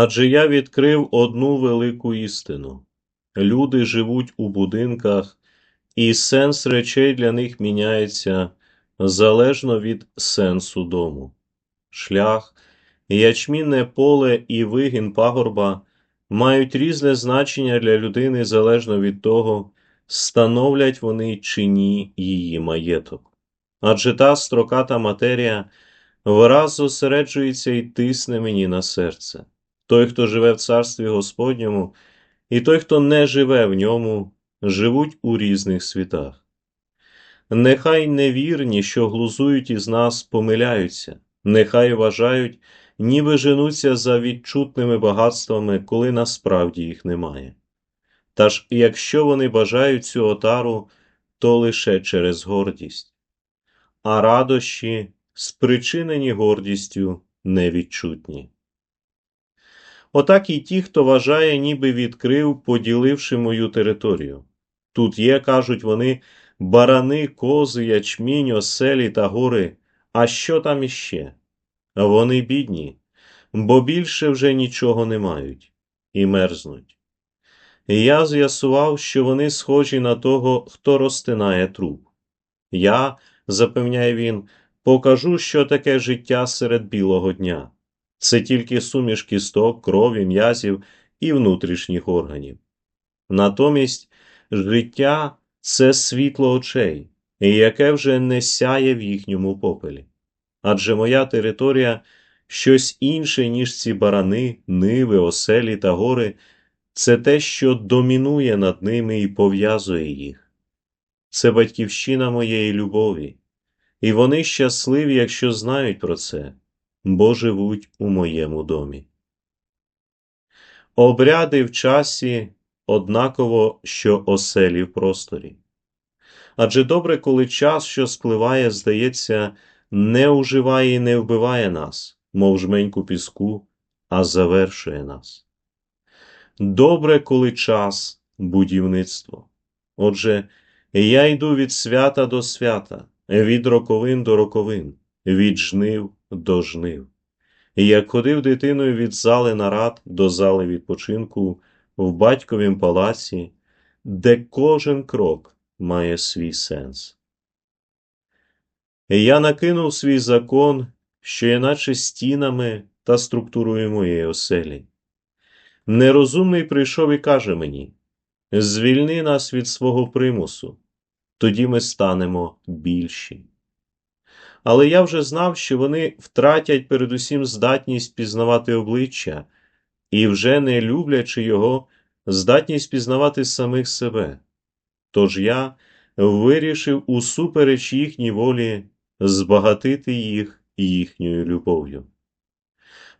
Адже я відкрив одну велику істину люди живуть у будинках, і сенс речей для них міняється залежно від сенсу дому. Шлях, ячмінне поле і вигін пагорба мають різне значення для людини залежно від того, становлять вони чи ні її маєток. Адже та строката матерія враз зосереджується і тисне мені на серце. Той, хто живе в царстві Господньому, і той, хто не живе в ньому, живуть у різних світах. Нехай невірні, що глузують із нас, помиляються, нехай вважають, ніби женуться за відчутними багатствами, коли насправді їх немає. Та ж якщо вони бажають цю отару, то лише через гордість, а радощі, спричинені гордістю, невідчутні. Отак і ті, хто вважає, ніби відкрив, поділивши мою територію. Тут є, кажуть вони, барани, кози, ячмінь, оселі та гори. А що там іще? Вони бідні, бо більше вже нічого не мають і мерзнуть. Я з'ясував, що вони схожі на того, хто розтинає труп. Я, запевняє він, покажу, що таке життя серед білого дня. Це тільки суміш кісток, крові, м'язів і внутрішніх органів. Натомість життя це світло очей, яке вже не сяє в їхньому попелі. Адже моя територія щось інше, ніж ці барани, ниви, оселі та гори, це те, що домінує над ними і пов'язує їх. Це батьківщина моєї любові, і вони щасливі, якщо знають про це бо живуть у моєму домі. Обряди в часі однаково, що оселі в просторі. Адже добре, коли час, що спливає, здається, не уживає і не вбиває нас, мов жменьку піску, а завершує нас. Добре, коли час будівництво. Отже, я йду від свята до свята, від роковин до роковин, від жнив до. І як ходив дитиною від зали нарад до зали відпочинку в батьковім палаці, де кожен крок має свій сенс. Я накинув свій закон, що є наче стінами та структурою моєї оселі. Нерозумний прийшов і каже мені звільни нас від свого примусу, тоді ми станемо більші але я вже знав, що вони втратять передусім здатність пізнавати обличчя і, вже не люблячи його, здатність пізнавати самих себе. Тож я вирішив усупереч їхній волі збагатити їх їхньою любов'ю.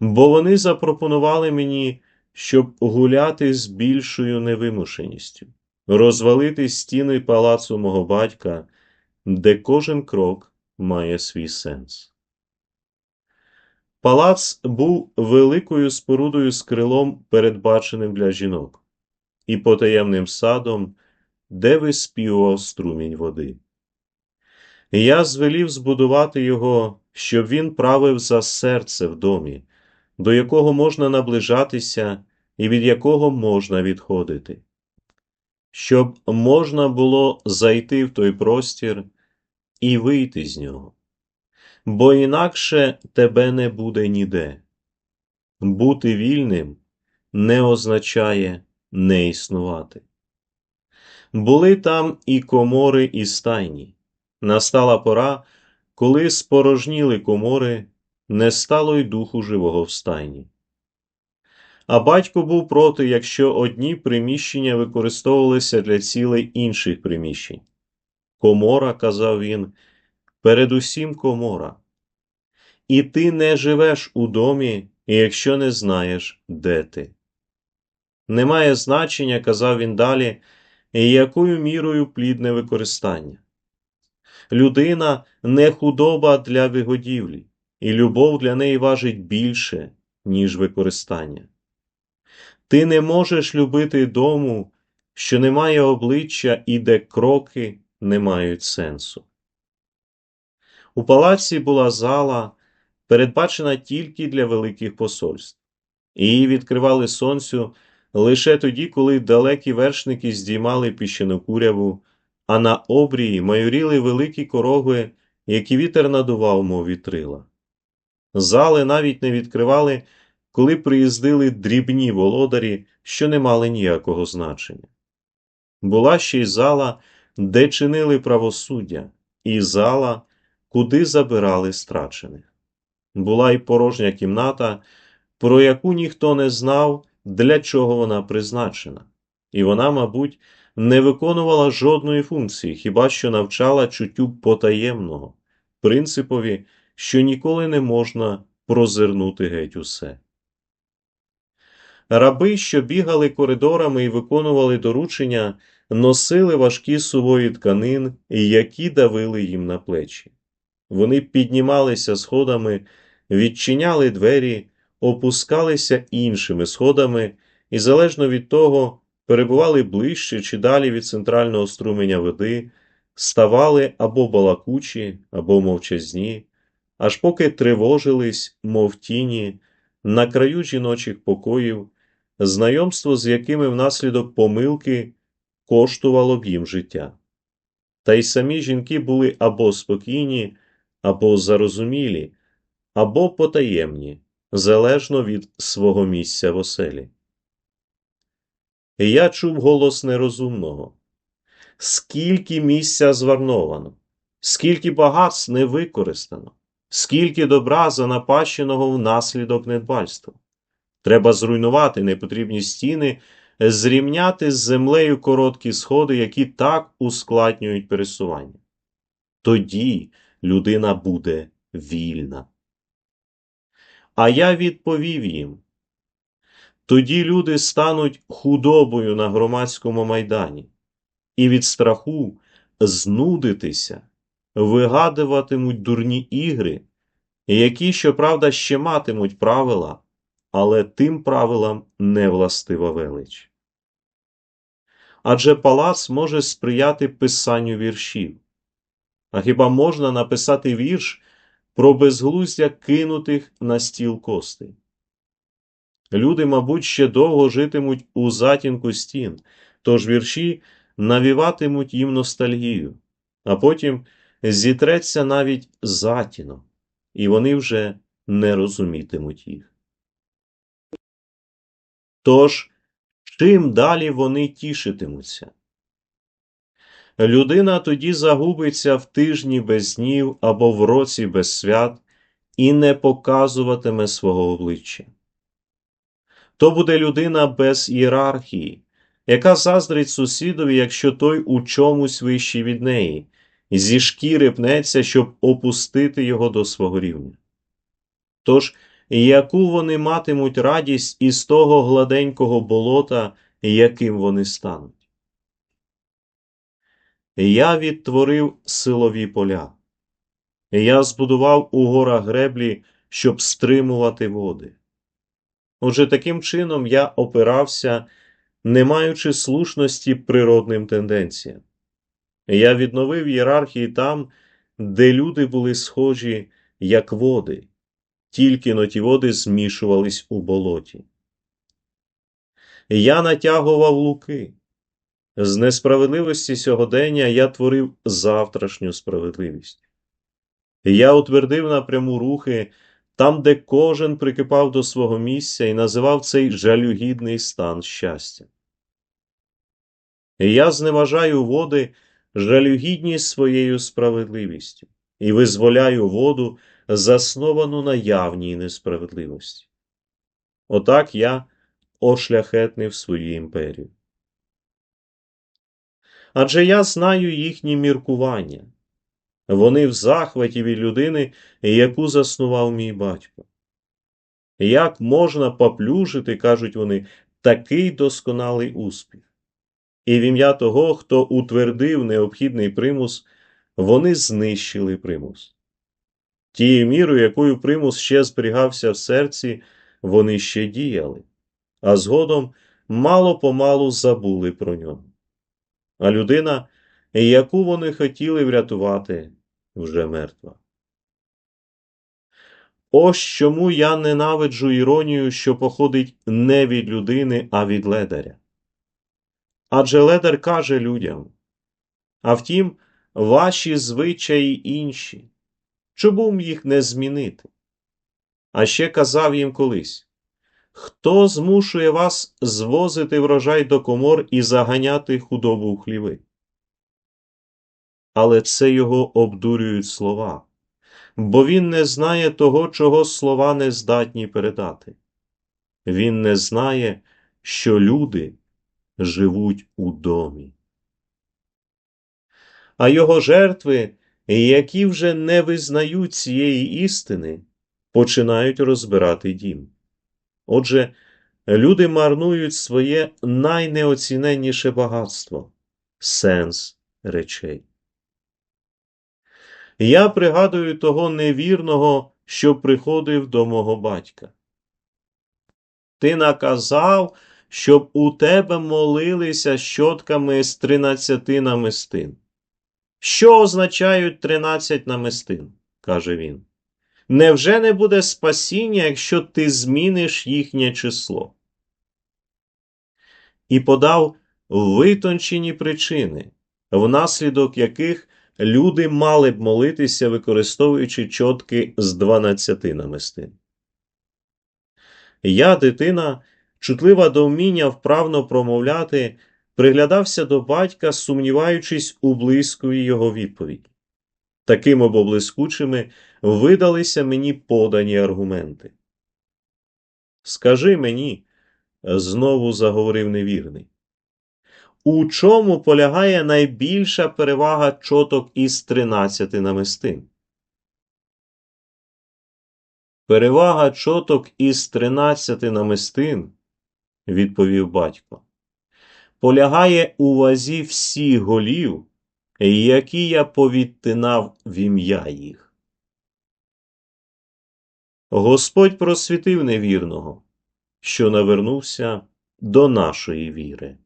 Бо вони запропонували мені, щоб гуляти з більшою невимушеністю, розвалити стіни палацу мого батька, де кожен крок має свій сенс. Палац був великою спорудою з крилом, передбаченим для жінок, і потаємним садом, де виспівував струмінь води. Я звелів збудувати його, щоб він правив за серце в домі, до якого можна наближатися і від якого можна відходити, щоб можна було зайти в той простір і вийти з нього, бо інакше тебе не буде ніде. Бути вільним не означає не існувати. Були там і комори, і стайні. Настала пора, коли спорожніли комори, не стало й духу живого в стайні. А батько був проти, якщо одні приміщення використовувалися для цілей інших приміщень. Комора, казав він, передусім комора. І ти не живеш у домі, якщо не знаєш, де ти. Немає значення, казав він далі, якою мірою плідне використання. Людина не худоба для вигодівлі, і любов для неї важить більше, ніж використання. Ти не можеш любити дому, що не має обличчя і де кроки не мають сенсу. У палаці була зала, передбачена тільки для великих посольств, Її відкривали сонцю лише тоді, коли далекі вершники здіймали піщану куряву, а на обрії майоріли великі короги, які вітер надував, мов вітрила. Зали навіть не відкривали, коли приїздили дрібні володарі, що не мали ніякого значення. Була ще й зала, де чинили правосуддя, і зала, куди забирали страчених. Була й порожня кімната, про яку ніхто не знав, для чого вона призначена, і вона, мабуть, не виконувала жодної функції, хіба що навчала чуттю потаємного, принципові, що ніколи не можна прозирнути геть усе. Раби, що бігали коридорами і виконували доручення, носили важкі сувої тканин, які давили їм на плечі. Вони піднімалися сходами, відчиняли двері, опускалися іншими сходами і, залежно від того, перебували ближче чи далі від центрального струменя води, ставали або балакучі, або мовчазні, аж поки тривожились, мов тіні, на краю жіночих покоїв, знайомство з якими внаслідок помилки коштувало б їм життя. Та й самі жінки були або спокійні, або зарозумілі, або потаємні, залежно від свого місця в оселі. Я чув голос нерозумного. Скільки місця змарновано, скільки багатств не використано, скільки добра занапащеного внаслідок недбальства. Треба зруйнувати непотрібні стіни, зрівняти з землею короткі сходи, які так ускладнюють пересування. Тоді людина буде вільна. А я відповів їм. Тоді люди стануть худобою на громадському майдані, і від страху знудитися, вигадуватимуть дурні ігри, які, щоправда, ще матимуть правила, але тим правилам не властива велич. Адже палац може сприяти писанню віршів. А хіба можна написати вірш про безглуздя кинутих на стіл костей? Люди, мабуть, ще довго житимуть у затінку стін, тож вірші навіватимуть їм ностальгію, а потім зітреться навіть затінок, і вони вже не розумітимуть їх. Тож, чим далі вони тішитимуться? Людина тоді загубиться в тижні без днів або в році без свят і не показуватиме свого обличчя. То буде людина без ієрархії, яка заздрить сусідові, якщо той у чомусь вищий від неї, зі шкіри пнеться, щоб опустити його до свого рівня. Тож, яку вони матимуть радість із того гладенького болота, яким вони стануть? Я відтворив силові поля. Я збудував у горах греблі, щоб стримувати води. Отже, таким чином я опирався, не маючи слушності природним тенденціям. Я відновив ієрархії там, де люди були схожі, як води, тільки но ті води змішувались у болоті. Я натягував луки. З несправедливості сьогодення я творив завтрашню справедливість. Я утвердив напряму рухи там, де кожен прикипав до свого місця і називав цей жалюгідний стан щастя. Я зневажаю води жалюгідність своєю справедливістю і визволяю воду, засновану на явній несправедливості. Отак я ошляхетнив свою імперію. Адже я знаю їхні міркування. Вони в захваті від людини, яку заснував мій батько. Як можна поплюжити, кажуть вони, такий досконалий успіх? І в ім'я того, хто утвердив необхідний примус, вони знищили примус. Тією мірою, якою примус ще зберігався в серці, вони ще діяли, а згодом мало помалу забули про нього. А людина, яку вони хотіли врятувати, вже мертва. Ось чому я ненавиджу іронію, що походить не від людини, а від ледаря. Адже ледар каже людям, а втім, ваші звичаї інші, чому б їх не змінити? А ще казав їм колись Хто змушує вас звозити врожай до комор і заганяти худобу в хліви? Але це його обдурюють слова, бо він не знає того, чого слова не здатні передати. Він не знає, що люди живуть у домі. А його жертви, які вже не визнають цієї істини, починають розбирати дім. Отже, люди марнують своє найнеоціненніше багатство сенс речей. Я пригадую того невірного, що приходив до мого батька. Ти наказав, щоб у тебе молилися щотками з тринадцяти намистин. Що означають тринадцять намистин? каже він. Невже не буде спасіння, якщо ти зміниш їхнє число? І подав витончені причини, внаслідок яких люди мали б молитися, використовуючи чотки з дванадцяти намистин. Я, дитина, чутлива до вміння вправно промовляти, приглядався до батька, сумніваючись у блискові його відповіді. Такими бо блискучими видалися мені подані аргументи. Скажи мені, знову заговорив невірний, у чому полягає найбільша перевага чоток із тринадцяти намистин? Перевага чоток із тринадцяти намистин, відповів батько, полягає у вазі всіх голів, які я повідтинав в ім'я їх. Господь просвітив невірного, що навернувся до нашої віри.